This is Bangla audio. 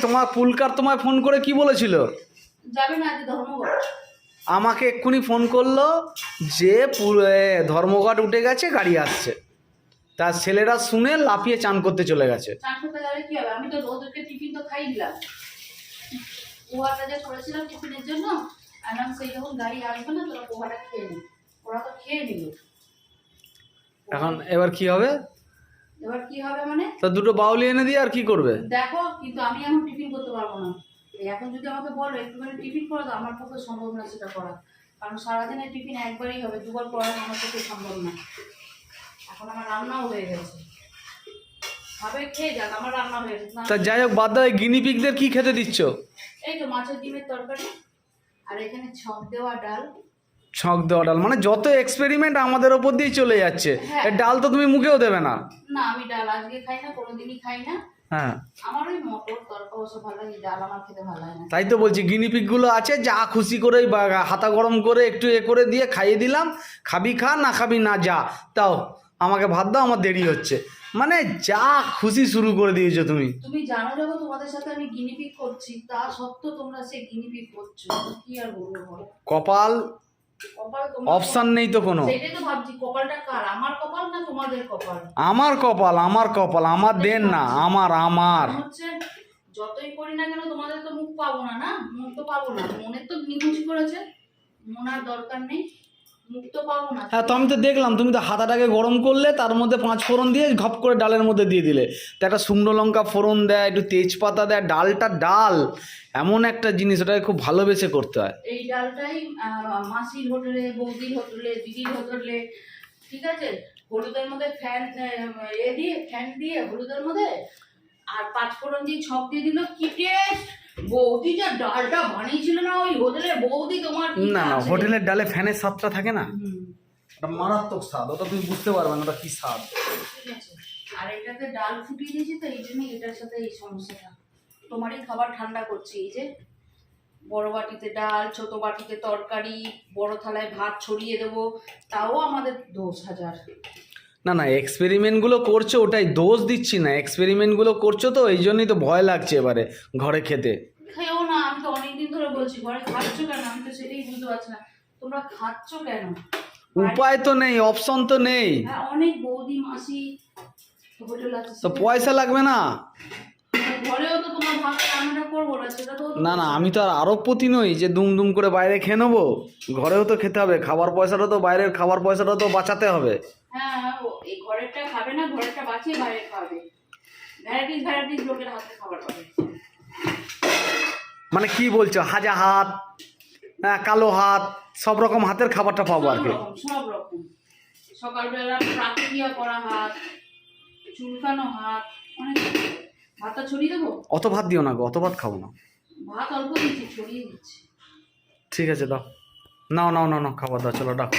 তোমার পুলকার তোমায় ফোন করে কি বলেছিল? আমাকে এক্ষুনি ফোন করল যে ধর্মঘট উঠে গেছে গাড়ি আসছে। তার ছেলেরা শুনে লাফিয়ে চান করতে চলে গেছে। এখন এবার কি হবে? এবার কি হবে মানে? তা দুটো বাউলি এনে দিয়ে আর কি করবে? দেখো কিন্তু আমি এখন টিফিন করতে পারব না। এখন যদি আমাকে বলো একটুখানি টিফিন করে দাও আমার পক্ষে সম্ভব না সেটা করা কারণ সারাদিনের টিফিন একবারই হবে দুবার করা আমার পক্ষে সম্ভব না এখন আমার রান্নাও হয়ে গেছে। তা যাই হোক বাদ দাও কি খেতে দিচ্ছ? এই তো মাছের ডিমের তরকারি আর এখানে ছক দেওয়া ডাল। ছক দেওয়া ডাল মানে যত এক্সপেরিমেন্ট আমাদের ওপর দিয়ে চলে যাচ্ছে। হ্যাঁ। এই ডাল তো তুমি মুখেও দেবে না। না আমি ডাল আজকে খাই না কোনোদিনই খাই না। হ্যাঁ। আমার ওই মটর তরকা ওসব ভালো লাগে ডাল আমার খেতে ভালো লাগে না। তাই তো বলছি গিনিপিকগুলো আছে যা খুশি করেই হাতা গরম করে একটু এ করে দিয়ে খাইয়ে দিলাম। খাবি খা না খাবি না যা। তাও আমাকে ভাত দাও আমার দেরি হচ্ছে। মানে যা খুশি শুরু করে দিয়েছ তুমি। তুমি জানো যখন তোমাদের সাথে আমি গিনিপিক করছি তা সত্ত্বেও তোমরা সে গিনিপিক করছ। কি আর বলব কপাল অপশান নেই তো কোনো। আমার কপাল আমার কপাল আমার দেন না আমার আমার। যতই করি না কেন তোমাদের তো মুখ পাবো না না? মুখ তো পাবো না। মনে তো নিখুঁজ করেছে মনার দরকার নেই। হ্যাঁ তো আমি তো দেখলাম তুমি তো হাতাটাকে গরম করলে তার মধ্যে পাঁচ ফোড়ন দিয়ে ঘপ করে ডালের মধ্যে দিয়ে দিলে। তো একটা শুকনো লঙ্কা ফোড়ন দেয় একটু তেজপাতা দেয় ডালটা ডাল। এমন একটা জিনিস ওটাকে খুব ভালোবেসে করতে হয়। এই ডালটাই মাসির হোটেলে বৌদির হোটেলে দিদির হোটেলে ঠিক আছে? হলুদের মধ্যে ফ্যান এ দিয়ে ফ্যান দিয়ে হলুদের মধ্যে আর পাঁচফোড়ন দিয়ে ছক দিয়ে দিল কি টেস্ট বৌদি যা ডালটা বানিয়েছিল না ওই হোটেলের বৌদি তোমার না না হোটেলের ডালে ফ্যানের স্বাদটা থাকে না। ওটা মারাত্মক স্বাদ ওটা তুমি বুঝতে পারবে না ওটা কি স্বাদ। ঠিক আছে। আর এটাতে ডাল ফুটিয়ে দিয়েছি তো এই জন্যই এটার সাথে এই সমস্যাটা। তোমারই খাবার ঠান্ডা করছে এই যে বড় বাটিতে ডাল ছোট বাটিতে তরকারি বড় থালায় ভাত ছড়িয়ে দেবো তাও আমাদের দোষ হাজার। না না এক্সপেরিমেন্টগুলো করছ ওটাই দোষ দিচ্ছি না। এক্সপেরিমেন্টগুলো করছ তো এই জন্যই তো ভয় লাগছে এবারে ঘরে খেতে। খেয়েও না আমি তো অনেকদিন ধরে বলছি ঘরে খাচ্ছ কেন? আমি তো সেটাই বুঝতে পারছি না। তোমরা খাচ্ছ কেন? উপায় তো নেই অপশন তো নেই। হ্যাঁ, অনেক বৌদি মাসি তো পয়সা লাগবে না। না না না আমি তো আর আরবপতি নই যে দুম দুম করে বাইরে খেয়ে নেব। ঘরেও তো খেতে হবে খাবার পয়সাটা তো বাইরের খাবার পয়সাটা তো বাঁচাতে হবে। হ্যাঁ এই ঘরেরটা খাবে না ঘরেরটা বাঁচিয়ে বাইরে খাবে ভ্যারাইটিস ভ্যারাইটিস লোকের হাতে খাবার পাবে। মানে কি বলছো? হাজা হাত হ্যাঁ কালো হাত সব রকম হাতের খাবারটা পাবো আর কি। সব রকম সকালবেলা প্রাকৃতিয়া করা হাত চুলকানো হাত অনেক ভাতটা ছড়িয়ে দেবো? অত ভাত দিও না গো অত ভাত খাব না। ভাত অল্প দিচ্ছি ছড়িয়ে দিচ্ছি। ঠিক আছে দাও। নাও নাও নাও নাও খাবার দাও চলো ডাকো